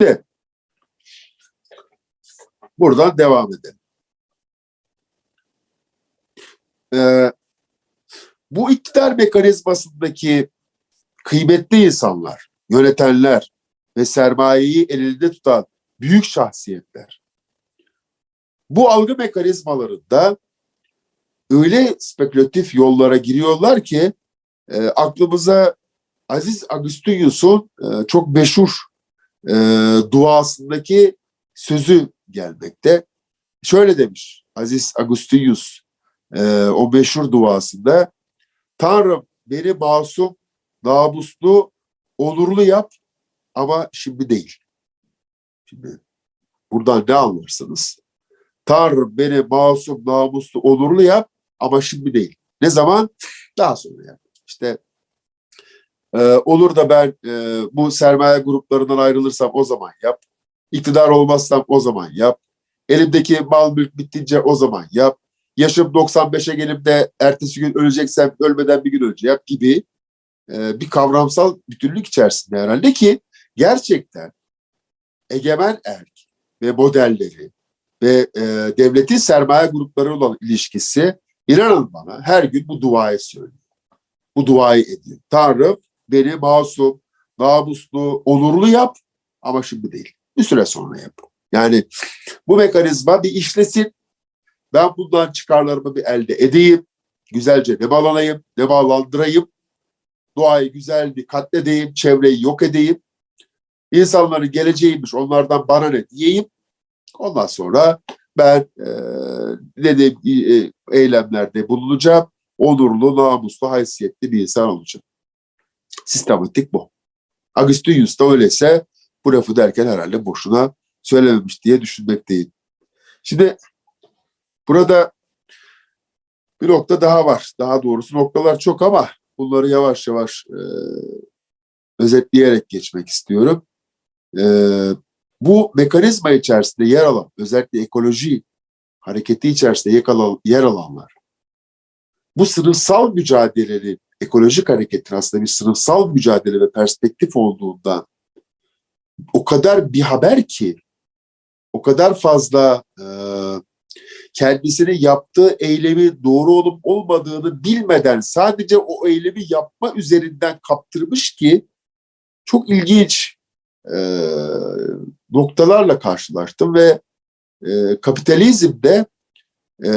De. Buradan devam edelim. Ee, bu iktidar mekanizmasındaki kıymetli insanlar, yönetenler ve sermayeyi elinde tutan büyük şahsiyetler bu algı mekanizmalarında öyle spekülatif yollara giriyorlar ki e, aklımıza Aziz Agustinus'un e, çok meşhur e, duasındaki sözü gelmekte. Şöyle demiş Aziz Agustinus e, o meşhur duasında Tanrım beni masum, namuslu, onurlu yap ama şimdi değil. Şimdi buradan ne anlarsınız? Tanrım beni masum, namuslu, onurlu yap ama şimdi değil. Ne zaman? Daha sonra yap. İşte e, olur da ben e, bu sermaye gruplarından ayrılırsam o zaman yap. İktidar olmazsam o zaman yap. Elimdeki mal mülk bittince o zaman yap. Yaşım 95'e gelip de ertesi gün öleceksem ölmeden bir gün önce yap gibi e, bir kavramsal bütünlük içerisinde herhalde ki gerçekten egemen erk ve modelleri ve e, devletin sermaye grupları olan ilişkisi inanın bana her gün bu duayı söylüyor. Bu duayı ediyor. Tanrım beni masum, namuslu, onurlu yap ama şimdi değil. Bir süre sonra yap. Yani bu mekanizma bir işlesin. Ben bundan çıkarlarımı bir elde edeyim. Güzelce ne bağlanayım, ne bağlandırayım. Doğayı güzel bir katledeyim, çevreyi yok edeyim. İnsanların geleceğiymiş, onlardan bana ne diyeyim. Ondan sonra ben e, dediğim e, eylemlerde bulunacağım. Onurlu, namuslu, haysiyetli bir insan olacağım. Sistematik bu. Agustinus da öyleyse bu lafı derken herhalde boşuna söylememiş diye düşünmekteyim. Şimdi burada bir nokta daha var. Daha doğrusu noktalar çok ama bunları yavaş yavaş e, özetleyerek geçmek istiyorum. E, bu mekanizma içerisinde yer alan, özellikle ekoloji hareketi içerisinde yer alan- yer alanlar, bu sınıfsal mücadelenin, ekolojik hareketin aslında bir sınıfsal mücadele ve perspektif olduğundan o kadar bir haber ki, o kadar fazla e, kendisinin yaptığı eylemi doğru olup olmadığını bilmeden sadece o eylemi yapma üzerinden kaptırmış ki çok ilginç e, noktalarla karşılaştım ve e, kapitalizmde e,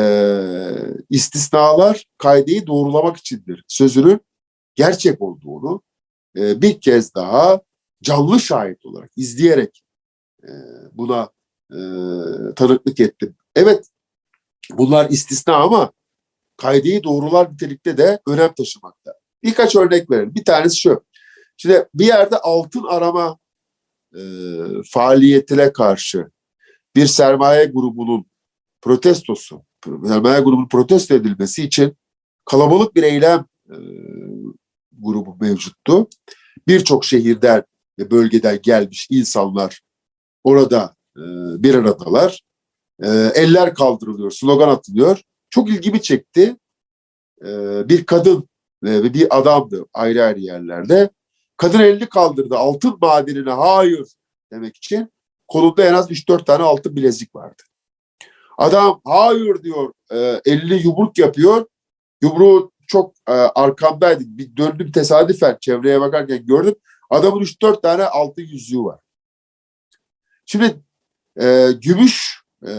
istisnalar kaideyi doğrulamak içindir. Sözünün gerçek olduğunu e, bir kez daha canlı şahit olarak, izleyerek e, buna e, tanıklık ettim. Evet, bunlar istisna ama kaideyi doğrular nitelikte de önem taşımakta. Birkaç örnek verelim. Bir tanesi şu. Şimdi bir yerde altın arama e, faaliyetine karşı bir sermaye grubunun protestosu, sermaye grubunun protesto edilmesi için kalabalık bir eylem e, grubu mevcuttu. Birçok şehirden ve bölgeden gelmiş insanlar orada e, bir aradalar. E, eller kaldırılıyor, slogan atılıyor. Çok ilgimi çekti. E, bir kadın ve bir adamdı ayrı ayrı yerlerde. Kadın elini kaldırdı. Altın madenine hayır demek için kolunda en az 3-4 tane altın bilezik vardı. Adam hayır diyor. E, elini yumruk yapıyor. Yumruğu çok e, arkamdaydı. Bir döndüm tesadüfen çevreye bakarken gördüm. Adamın 3-4 tane altın yüzüğü var. Şimdi e, gümüş e,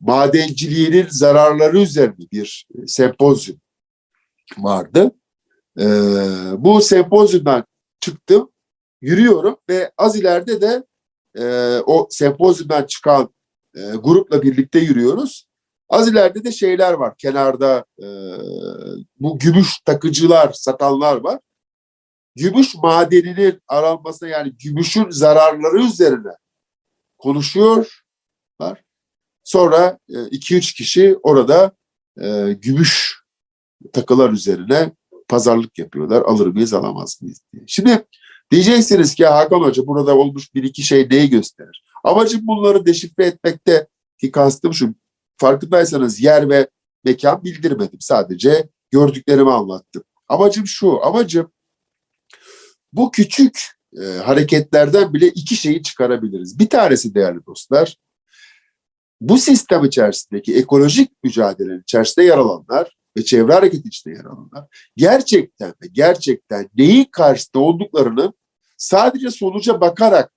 madenciliğinin zararları üzerine bir sempozyum vardı. E, bu sempozyumdan çıktım, yürüyorum ve az ileride de e, o sempozyumdan çıkan e, grupla birlikte yürüyoruz. Az ileride de şeyler var kenarda e, bu gümüş takıcılar, satanlar var. Gümüş madeninin aranmasına yani gümüşün zararları üzerine konuşuyorlar. Sonra 2-3 kişi orada e, gümüş takılar üzerine pazarlık yapıyorlar. Alır mıyız alamaz mıyız diye. Şimdi diyeceksiniz ki Hakan Hoca burada olmuş bir iki şey neyi gösterir? Amacım bunları deşifre etmekte ki kastım şu farkındaysanız yer ve mekan bildirmedim. Sadece gördüklerimi anlattım. Amacım şu, amacım bu küçük e, hareketlerden bile iki şeyi çıkarabiliriz. Bir tanesi değerli dostlar, bu sistem içerisindeki ekolojik mücadelenin içerisinde yer alanlar ve çevre hareketi içinde yer alanlar gerçekten ve gerçekten neyin karşısında olduklarını sadece sonuca bakarak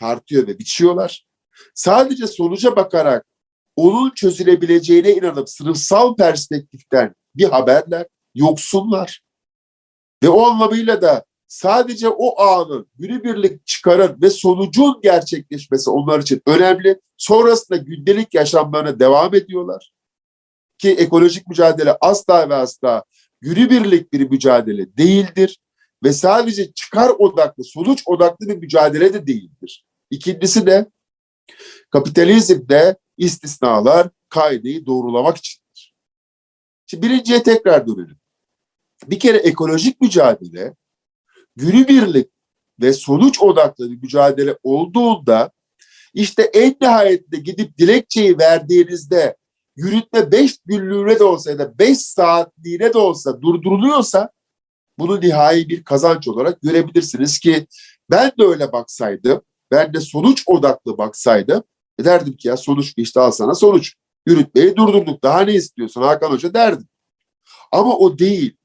tartıyor ve biçiyorlar. Sadece sonuca bakarak onun çözülebileceğine inanıp sınıfsal perspektiften bir haberler, yoksunlar. Ve o anlamıyla da sadece o anın günübirlik çıkarın ve sonucun gerçekleşmesi onlar için önemli. Sonrasında gündelik yaşamlarına devam ediyorlar. Ki ekolojik mücadele asla ve asla günübirlik bir mücadele değildir. Ve sadece çıkar odaklı, sonuç odaklı bir mücadele de değildir. İkincisi de kapitalizmde istisnalar kaideyi doğrulamak içindir. Şimdi birinciye tekrar dönelim. Bir kere ekolojik mücadele günübirlik ve sonuç odaklı bir mücadele olduğunda işte en nihayetinde gidip dilekçeyi verdiğinizde yürütme 5 günlüğüne de olsa ya da 5 saatliğine de olsa durduruluyorsa bunu nihai bir kazanç olarak görebilirsiniz ki ben de öyle baksaydım, ben de sonuç odaklı baksaydım e derdim ki ya sonuç işte al sana sonuç. Yürütmeyi durdurduk daha ne istiyorsun Hakan Hoca derdim. Ama o değil.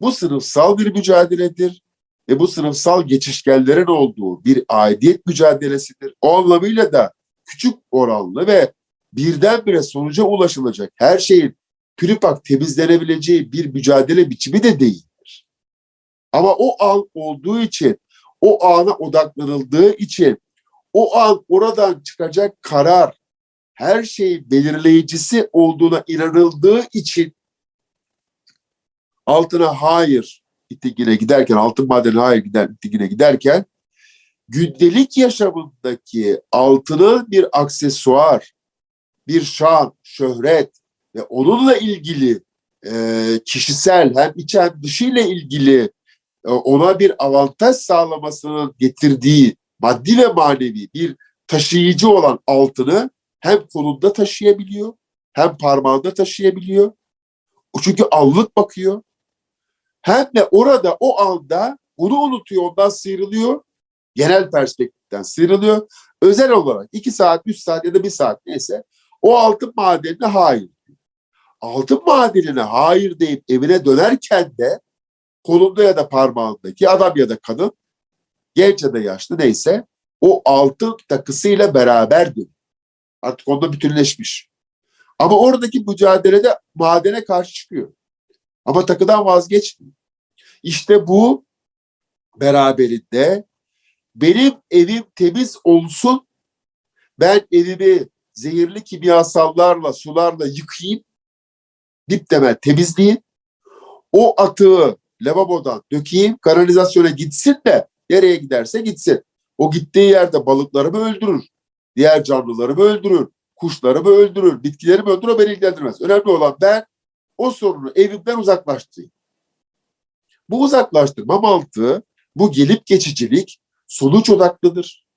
Bu sınıfsal bir mücadeledir ve bu sınıfsal geçişkenlerin olduğu bir aidiyet mücadelesidir. O anlamıyla da küçük oranlı ve birdenbire sonuca ulaşılacak her şeyin pürüpak temizlenebileceği bir mücadele biçimi de değildir. Ama o an olduğu için, o ana odaklanıldığı için, o an oradan çıkacak karar her şeyin belirleyicisi olduğuna inanıldığı için altına hayır itikine giderken, altın madeni hayır gider, itikine giderken gündelik yaşamındaki altının bir aksesuar, bir şan, şöhret ve onunla ilgili e, kişisel hem iç hem dışıyla ilgili e, ona bir avantaj sağlamasının getirdiği maddi ve manevi bir taşıyıcı olan altını hem kolunda taşıyabiliyor hem parmağında taşıyabiliyor. Çünkü allık bakıyor. Hem de orada o anda onu unutuyor, ondan sıyrılıyor. Genel perspektiften sıyrılıyor. Özel olarak iki saat, üç saat ya da bir saat neyse o altın madenine hayır. Altın madenine hayır deyip evine dönerken de kolunda ya da parmağındaki adam ya da kadın genç ya da yaşlı neyse o altın takısıyla beraber. Artık onda bütünleşmiş. Ama oradaki mücadelede madene karşı çıkıyor. Ama takıdan vazgeçmiyor. İşte bu beraberinde benim evim temiz olsun, ben evimi zehirli kimyasallarla, sularla yıkayayım, dip temel temizleyeyim, o atığı lavabodan dökeyim, kanalizasyona gitsin de nereye giderse gitsin. O gittiği yerde balıklarımı öldürür, diğer canlılarımı öldürür, kuşlarımı öldürür, bitkilerimi öldürür, o beni ilgilendirmez. Önemli olan ben o sorunu evimden uzaklaştırayım. Bu uzaklaştırma mantığı, bu gelip geçicilik sonuç odaklıdır.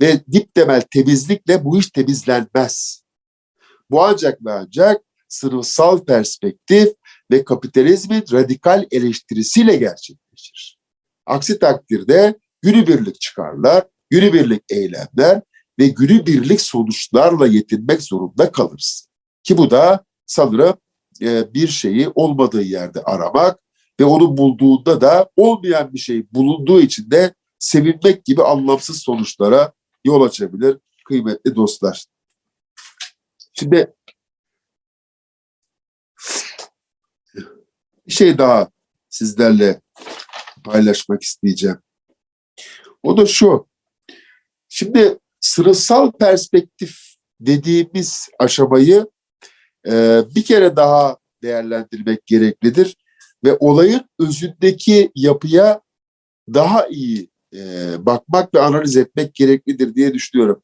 Ve dip temel temizlikle bu iş temizlenmez. Bu ancak ve ancak sınıfsal perspektif ve kapitalizmin radikal eleştirisiyle gerçekleşir. Aksi takdirde günübirlik çıkarlar, günübirlik eylemler ve günübirlik sonuçlarla yetinmek zorunda kalırız. Ki bu da sanırım e, bir şeyi olmadığı yerde aramak ve onu bulduğunda da olmayan bir şey bulunduğu için de sevinmek gibi anlamsız sonuçlara yol açabilir kıymetli dostlar. Şimdi bir şey daha sizlerle paylaşmak isteyeceğim. O da şu. Şimdi sırasal perspektif dediğimiz aşamayı e, bir kere daha değerlendirmek gereklidir ve olayın özündeki yapıya daha iyi e, bakmak ve analiz etmek gereklidir diye düşünüyorum.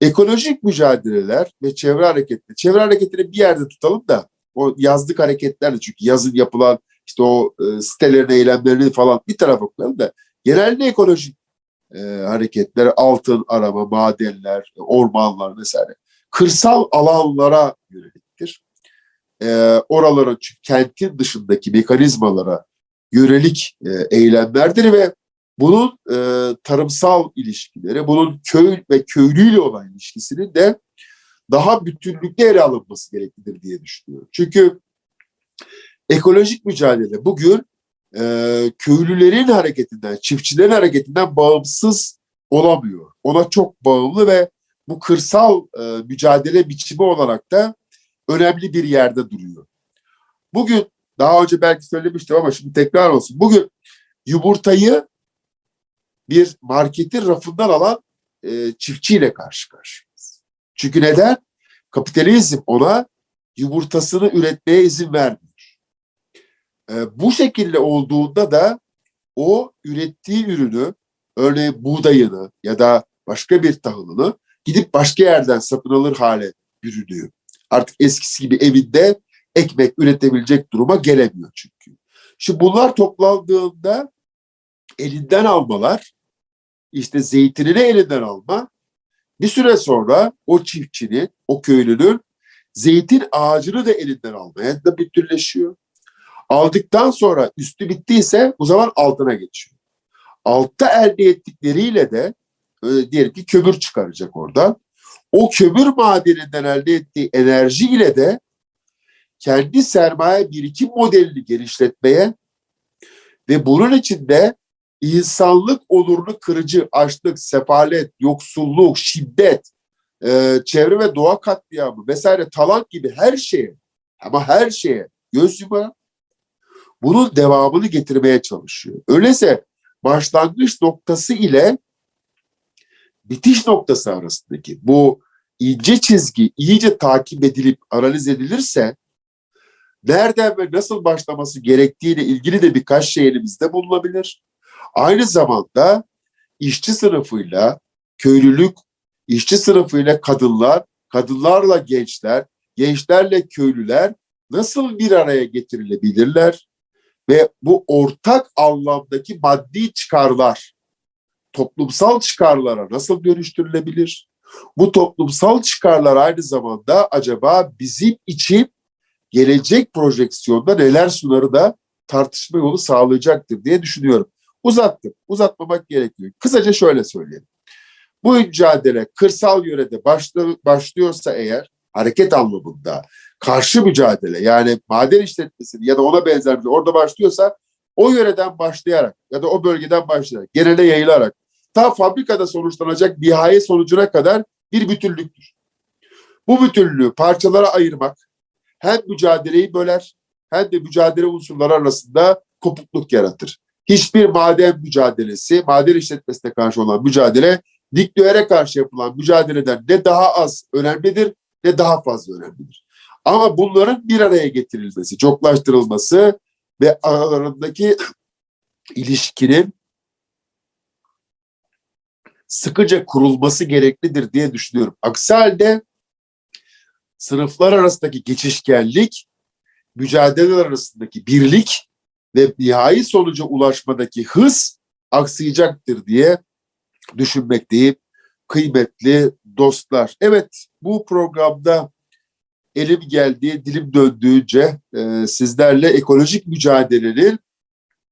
Ekolojik mücadeleler ve çevre hareketleri, çevre hareketini bir yerde tutalım da o yazlık hareketlerle çünkü yazın yapılan işte o e, sitelerin eylemlerini falan bir tarafa koyalım da genelde ekolojik e, hareketler, altın arama, madenler, ormanlar vesaire kırsal alanlara yöneliktir. E, oraların kentin dışındaki mekanizmalara yönelik e, eylemlerdir ve bunun e, tarımsal ilişkileri, bunun köy ve köylüyle olan ilişkisinin de daha bütünlükle ele alınması gereklidir diye düşünüyorum. Çünkü ekolojik mücadele bugün e, köylülerin hareketinden, çiftçilerin hareketinden bağımsız olamıyor. Ona çok bağımlı ve bu kırsal e, mücadele biçimi olarak da önemli bir yerde duruyor. Bugün daha önce belki söylemiştim ama şimdi tekrar olsun. Bugün yumurtayı bir marketin rafından alan e, çiftçiyle karşı karşıyayız. Çünkü neden? Kapitalizm ona yumurtasını üretmeye izin vermiyor. E, bu şekilde olduğunda da o ürettiği ürünü örneğin buğdayını ya da başka bir tahılını gidip başka yerden satın alır hale bürünüyor. Artık eskisi gibi evinde ekmek üretebilecek duruma gelemiyor çünkü. Şimdi bunlar toplandığında elinden almalar, işte zeytinini elinden alma, bir süre sonra o çiftçinin, o köylünün zeytin ağacını da elinden almaya da bütünleşiyor. Aldıktan sonra üstü bittiyse o zaman altına geçiyor. Altta elde ettikleriyle de e, diyelim ki kömür çıkaracak oradan. O kömür madeninden elde ettiği enerji ile de kendi sermaye birikim modelini genişletmeye ve bunun içinde insanlık onurunu kırıcı açlık, sefalet, yoksulluk, şiddet, e, çevre ve doğa katliamı vesaire talant gibi her şeye ama her şeye göz yuma bunun devamını getirmeye çalışıyor. Öyleyse başlangıç noktası ile bitiş noktası arasındaki bu ince çizgi iyice takip edilip analiz edilirse nereden ve nasıl başlaması gerektiğiyle ilgili de birkaç şey elimizde bulunabilir. Aynı zamanda işçi sınıfıyla köylülük, işçi sınıfıyla kadınlar, kadınlarla gençler, gençlerle köylüler nasıl bir araya getirilebilirler ve bu ortak anlamdaki maddi çıkarlar toplumsal çıkarlara nasıl dönüştürülebilir? Bu toplumsal çıkarlar aynı zamanda acaba bizim için gelecek projeksiyonda neler sunarı da tartışma yolu sağlayacaktır diye düşünüyorum. Uzattım. Uzatmamak gerekiyor. Kısaca şöyle söyleyelim. Bu mücadele kırsal yörede başlıyorsa eğer hareket anlamında karşı mücadele yani maden işletmesini ya da ona benzer bir şey orada başlıyorsa o yöreden başlayarak ya da o bölgeden başlayarak genele yayılarak ta fabrikada sonuçlanacak nihai sonucuna kadar bir bütünlüktür. Bu bütünlüğü parçalara ayırmak hem mücadeleyi böler hem de mücadele unsurları arasında kopukluk yaratır. Hiçbir maden mücadelesi, maden işletmesine karşı olan mücadele dikdöreye karşı yapılan mücadeleden ne daha az önemlidir ne daha fazla önemlidir. Ama bunların bir araya getirilmesi, çoklaştırılması ve aralarındaki ilişkinin sıkıca kurulması gereklidir diye düşünüyorum. Aksi halde sınıflar arasındaki geçişkenlik, mücadeleler arasındaki birlik ve nihai sonuca ulaşmadaki hız aksayacaktır diye düşünmekteyim. Kıymetli dostlar. Evet bu programda elim geldiği, dilim döndüğünce e, sizlerle ekolojik mücadelenin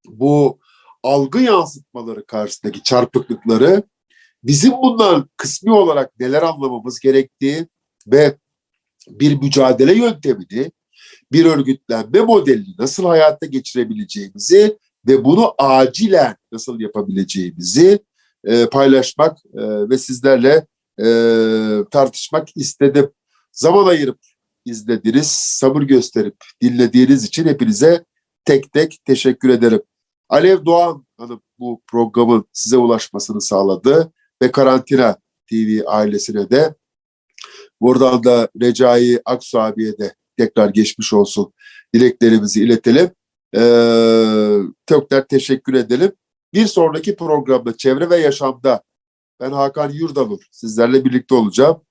bu algı yansıtmaları karşısındaki çarpıklıkları, bizim bundan kısmi olarak neler anlamamız gerektiği ve bir mücadele yöntemini, bir örgütlenme modelini nasıl hayata geçirebileceğimizi ve bunu acilen nasıl yapabileceğimizi e, paylaşmak e, ve sizlerle e, tartışmak istedim. Zaman ayırıp izlediniz, sabır gösterip dinlediğiniz için hepinize tek tek teşekkür ederim. Alev Doğan Hanım bu programın size ulaşmasını sağladı ve Karantina TV ailesine de buradan da Recai Aksu abiye de tekrar geçmiş olsun dileklerimizi iletelim. Ee, tekrar teşekkür edelim. Bir sonraki programda Çevre ve Yaşam'da ben Hakan Yurdalur sizlerle birlikte olacağım.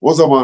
O zaman